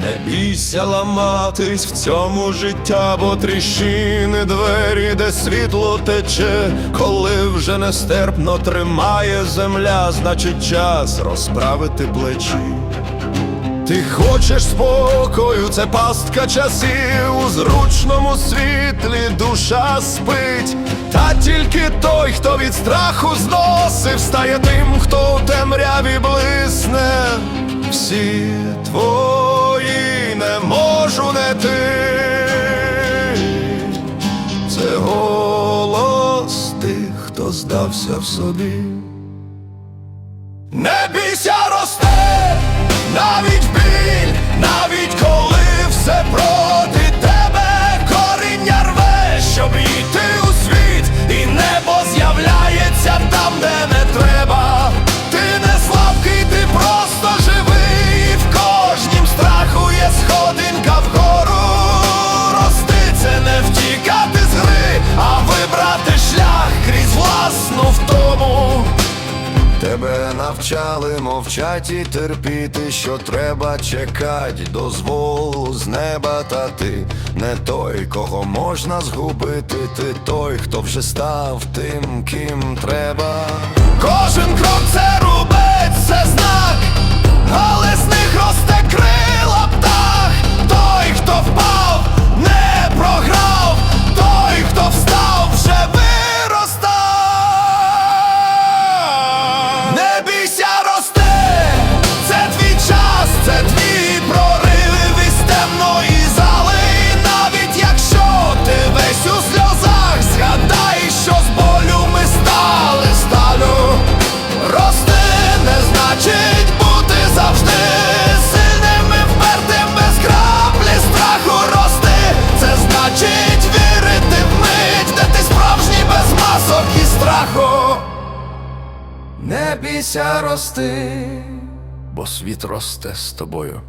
Не бійся ламатись в цьому життя, бо тріщини двері, де світло тече, коли вже нестерпно тримає земля, значить час розправити плечі. Ти хочеш спокою, це пастка часів, у зручному світлі душа спить, та тільки той, хто від страху зносив, стає тим, хто у темряві тих, хто здався в собі. Тебе навчали мовчать і терпіти, що треба чекать дозволу з неба, та ти не той, кого можна згубити, ти той, хто вже став тим, ким треба. Кожен крок це не бійся рости, бо світ росте з тобою.